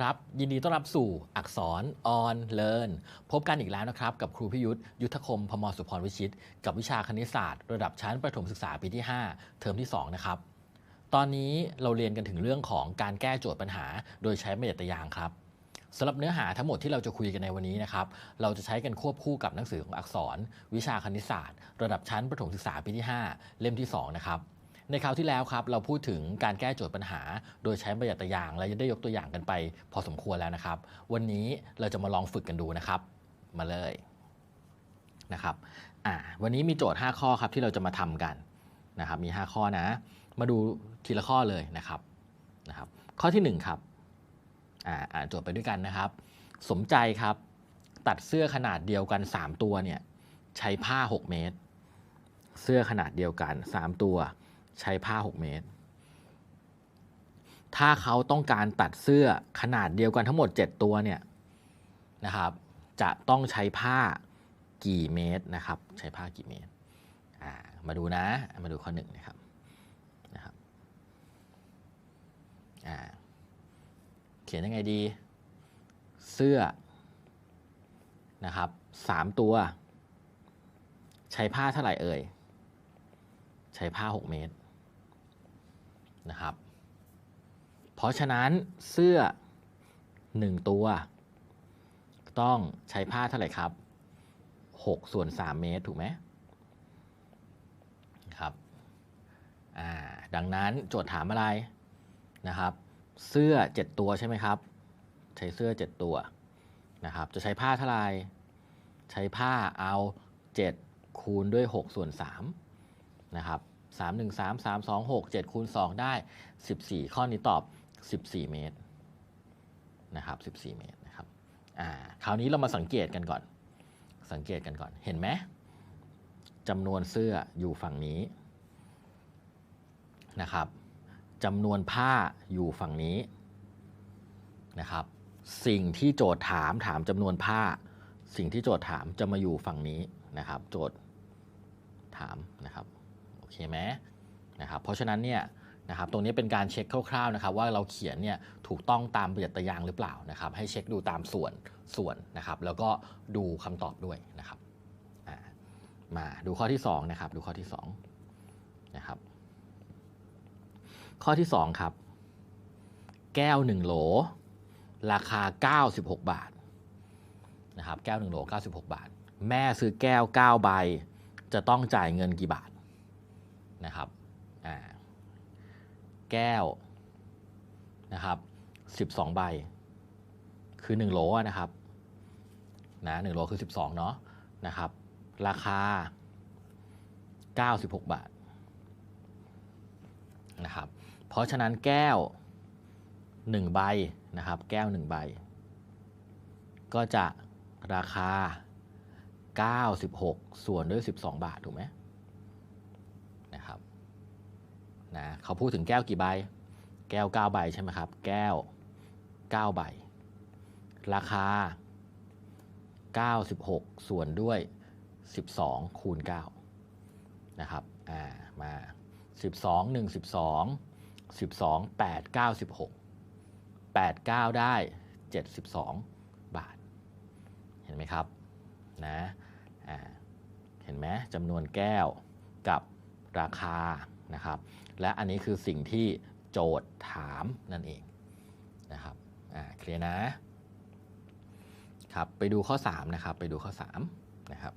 ครับ ยินดีต้อนรับสู่อักษร on learn พบกันอีกแล้วนะครับ กับครูพิยุทธยุทธคมพมสุพรวิชิต กับวิชาคณิตศาสตร์ระดับชั้นประถมศึกษาปีที่ 5 เทอมที่ 2 นะครับ ตอนนี้เราเรียนกันถึงเรื่องของการแก้โจทย์ปัญหา โดยใช้แม่เหล็กตยางครับสำหรับเนื้อหาทั้งหมดที่เราจะคุยกันในวันนี้นะครับ เราจะใช้กันควบคู่กับหนังสือของอักษร วิชาคณิตศาสตร์ ระดับชั้นประถมศึกษาปีที่ 5 เล่มที่ 2 นะครับ ในคราวที่แล้วครับเราพูดถึงการแก้โจทย์ปัญหา โดยใช้ประหยัดตะยาง และได้ยกตัวอย่างกันไป พอสมควรแล้วนะครับ วันนี้เราจะมาลองฝึกกันดูนะครับ มาเลยนะครับอ่าวันนี้มีโจทย์ 5 ข้อครับที่เราจะมาทำกันนะครับมี 5 ข้อนะ มาดูทีละข้อเลยนะครับนะครับ ข้อที่1ครับอ่าอ่านโจทย์ไปด้วยกันนะครับ สมใจครับ ตัดเสื้อขนาดเดียวกัน 3 ตัวเนี่ยใช้ผ้า 6 เมตร เสื้อขนาดเดียวกัน 3 ตัว ใช้ผ้า 6 เมตร ถ้าเขาต้องการตัดเสื้อขนาดเดียวกันทั้งหมด 7 ตัวเนี่ยนะครับ จะต้องใช้ผ้ากี่เมตรนะครับ ใช้ผ้ากี่เมตร มาดูนะ มาดูข้อหนึ่งนะครับนะครับเขียนยังไงดี เสื้อนะครับสามตัว ใช้ผ้าเท่าไหร่เอ่ย ใช้ผ้า 6 เมตร นะครับ เพราะฉะนั้นเสื้อ 1 ตัว ต้องใช้ผ้าเท่าไหร่ครับ6ส่วน3เมตรถูกไหมครับดังนั้นโจทย์ถามอะไรนะครับ เสื้อ 7 ตัวใช่ไหมครับ ใช้เสื้อ 7 ตัวนะครับ จะใช้ผ้าเท่าไหร่ใช้ผ้าเอา 7 คูณด้วย 6 ส่วน3นะครับ 3 1 3 3 2 6 7คูณ2ได้ 14 ข้อนี้ตอบ 14 เมตรนะครับ 14 เมตรนะครับอ่าคราวนี้เรามาสังเกตกันก่อน สังเกตกันก่อนเห็นไหมจำนวนเสื้ออยู่ฝั่งนี้นะครับจำนวนผ้าอยู่ฝั่งนี้นะครับ สิ่งที่โจทย์ถามถามจำนวนผ้า สิ่งที่โจทย์ถามจะมาอยู่ฝั่งนี้นะครับ โจทย์ถามนะครับ เคไหมนะครับเพราะฉะนั้นเนี่ยนะครับตรงนี้เป็นการเช็คคร่าวๆนะครับว่าเราเขียนเนี่ยถูกต้องตามประหยัดตะยางหรือเปล่านะครับให้เช็คดูตามส่วนส่วนนะครับแล้วก็ดูคำตอบด้วยนะครับมาดูข้อที่2นะครับดูข้อที่2นะครับข้อที่2ครับแก้ว 1 โหล ราคา 96 บาทนะครับแก้ว 1 โหล 96 บาท แม่ซื้อแก้ว 9 ใบ จะต้องจ่ายเงินกี่บาท นะครับแก้วนะครับ 12 ใบ คือ 1 โหลนะครับนะ1โหลคือ 12 เนาะนะครับ ราคา 96 บาทนะครับเพราะฉะนั้นแก้ว 1 ใบนะครับ แก้ว 1 ใบ ก็จะราคา 96 ส่วนด้วย 12 บาท ถูกไหม นะครับนะเขาพูดถึงแก้วกี่ใบ แก้ว 9 ใบใช่ไหมครับ แก้ว 9 ใบ ราคา 96 ส่วนด้วย 12 คูณ 9 นะครับ อ่า มา 12 1 12 12 8 9 16 8 9 ได้ 72 บาท เห็นไหมครับ นะ อ่า เห็นไหมจำนวนแก้วกับ ราคานะครับ และอันนี้คือสิ่งที่โจทย์ถามนั่นเองนะครับอ่าเคลียร์นะครับไปดูข้อ3นะครับไปดูข้อ3นะครับ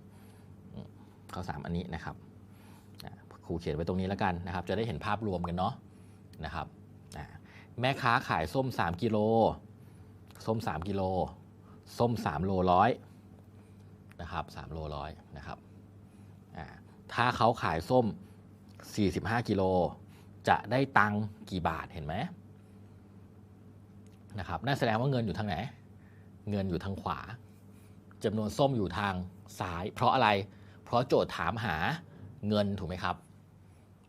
ข้อ 3 อันนี้นะครับครูเขียนไว้ตรงนี้แล้วกันนะครับ จะได้เห็นภาพรวมกันเนาะนะครับแม่ค้าขายส้ม 3กิโลส้ม 3กิโลส้ม 3 โลร้อยนะครับ3โลร้อยนะครับถ้าเขาขายส้ม 45 กิโล จะได้ตังกี่บาทเห็นไหมนะครับนั่นแสดงว่าเงินอยู่ทางไหน เงินอยู่ทางขวาจำนวนส้มอยู่ทางซ้าย เพราะอะไร เพราะโจทย์ถามหาเงินถูกไหมครับ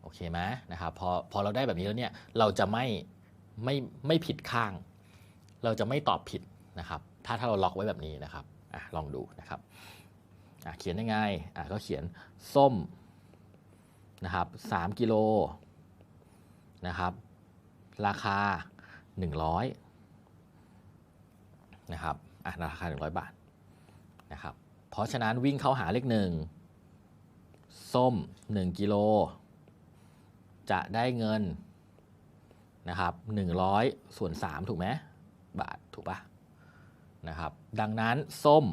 โอเคไหมนะครับพอพอเราได้แบบนี้แล้วเนี่ยเราจะไม่ไม่ไม่ผิดข้าง เราจะไม่ตอบผิดนะครับ ถ้าถ้าเราล็อกไว้แบบนี้นะครับอลองดูนะครับอเขียนยังไงก็เขียนส้ม นะครับ3กิโลนะครับ ราคา 100นะครับอะราคา 100 บาทนะครับเพราะฉะนั้นวิ่งเข้าหาเลขหนึ่งส้ม 1 กิโล จะได้เงินนะครับ100 ส่วน 3 ถูกไหมบาทถูกปะนะครับดังนั้นส้ม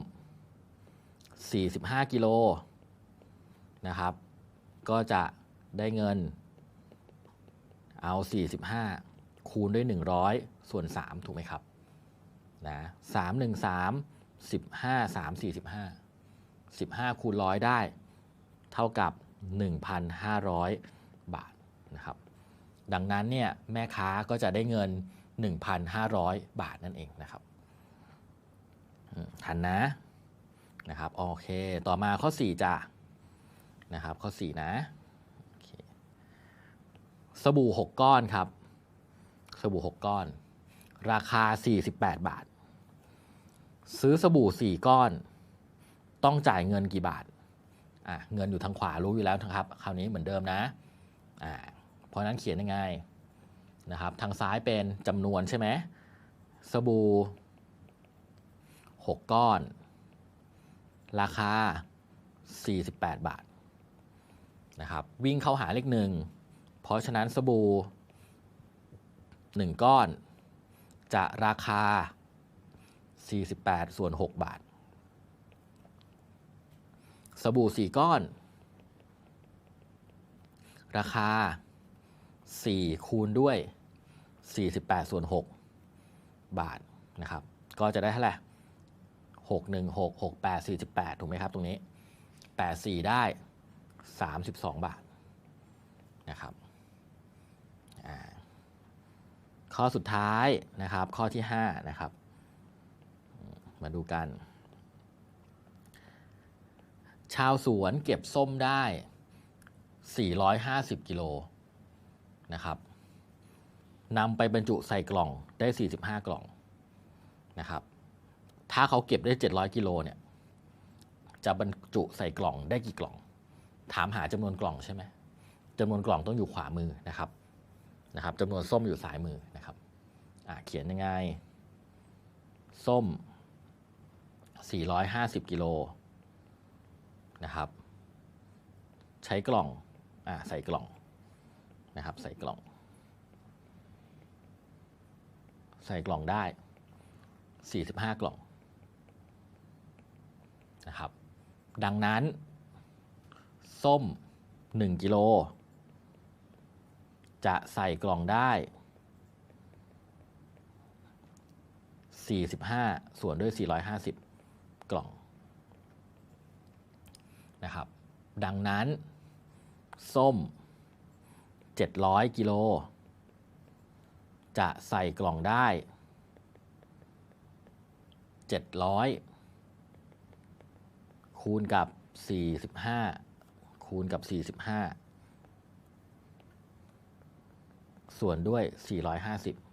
45 กิโลนะครับก็จะ ได้เงิน เอา 45 คูณด้วย 100 ส่วน 3 ถูกไหมครับนะ3 1 3 15 3 45 15คูณร้อยได้ เท่ากับ 1,500 บาทนะครับ ดังนั้นเนี่ยแม่ค้าก็จะได้เงิน 1,500 บาทนั่นเองนะครับทันนะนะครับโอเค ต่อมาข้อ 4จ้ะนะครับ ข้อ 4 นะ สบู่ 6 ก้อนครับ สบู่ 6 ก้อน ราคา 48 บาท ซื้อสบู่ 4 ก้อน ต้องจ่ายเงินกี่บาทอะเงินอยู่ทางขวารู้อยู่แล้วนะครับ คราวนี้เหมือนเดิมนะอ่าเพราะนั้นเขียนยังไงนะครับ ทางซ้ายเป็นจำนวนใช่ไหมสบู่ 6 ก้อน ราคา 48 บาทนะครับ วิ่งเข้าหาเลขหนึ่ง ราะฉะนั้นสบู่1ก้อน จะราคา 48 ส่วน 6 บาท สบู่ 4 ก้อน ราคา 4 คูณด้วย 48 ส่วน 6 บาทนะครับ ก็จะได้เท่าไหร่6 1 6 6 8 48 ถูกไหมครับตรงนี้ 8 4 ได้ 32 บาทนะครับอ่า ข้อสุดท้ายนะครับ ข้อที่ 5 นะครับ มาดูกัน ชาวสวนเก็บส้มได้ 450 กิโลนะครับนำไปบรรจุใส่กล่องได้ 45 กล่องนะครับ ถ้าเขาเก็บได้ 700 กิโลเนี่ย จะบรรจุใส่กล่องได้กี่กล่อง ถามหาจำนวนกล่องใช่ไหมจำนวนกล่องต้องอยู่ขวามือนะครับ นะครับจำนวนส้มอยู่ซ้ายมือนะครับเขียนยังไง ส้ม 450 กิโลนะครับ ใช้กล่องอใส่กล่องนะครับ ใส่กล่อง ใส่กล่องได้ 45 กล่องนะครับ ดังนั้น ส้ม 1 กิโล จะใส่กล่องได้ 45 ส่วนด้วย 450 กล่องนะครับ ดังนั้น ส้ม 700 กิโล จะใส่กล่องได้ 700 คูณกับ 45 คูณกับ 45 ส่วนด้วย 450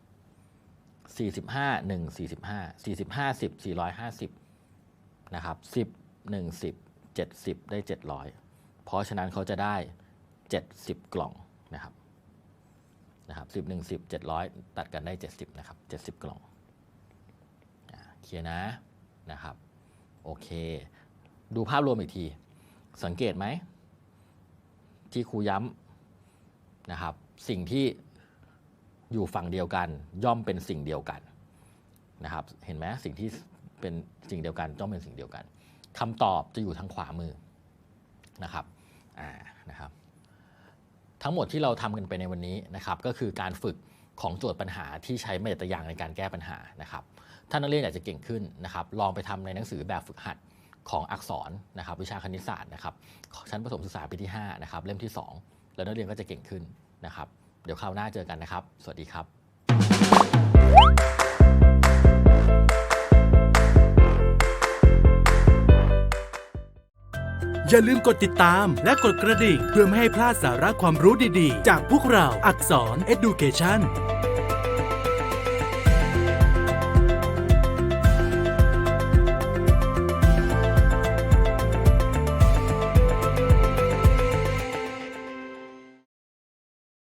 45 1 45 45 10 450 นะครับ 10 1 10 70 ได้ 700 เพราะฉะนั้นเขาจะได้ 70 กล่องนะครับนะครับ10 1 10 700 ตัดกันได้ 70 นะครับ 70 กล่องเคลียร์นะนะครับ โอเค ดูภาพรวมอีกที สังเกตไหม ที่ครูย้ำนะครับ สิ่งที่ อยู่ฝั่งเดียวกัน ย่อมเป็นสิ่งเดียวกันนะครับ เห็นไหมสิ่งที่เป็นสิ่งเดียวกันย่อมเป็นสิ่งเดียวกันคำตอบจะอยู่ทางขวามือนะครับอ่านะครับ ทั้งหมดที่เราทำกันไปในวันนี้นะครับ ก็คือการฝึกของโจทย์ปัญหาที่ใช้เมตตอย่างในการแก้ปัญหานะครับ ถ้านักเรียนอยากจะเก่งขึ้นนะครับ ลองไปทำในหนังสือแบบฝึกหัดของอักษรนะครับ วิชาคณิตศาสตร์นะครับชั้นประถมศึกษาปีที่5นะครับเล่มที่ 2 แล้วนักเรียนก็จะเก่งขึ้นนะครับ เดี๋ยวคราวหน้าเจอกันนะครับ สวัสดีครับอย่าลืมกดติดตามและกดกระดิ่ง เพื่อไม่ให้พลาดสาระความรู้ดีๆ จากพวกเราอักษร Education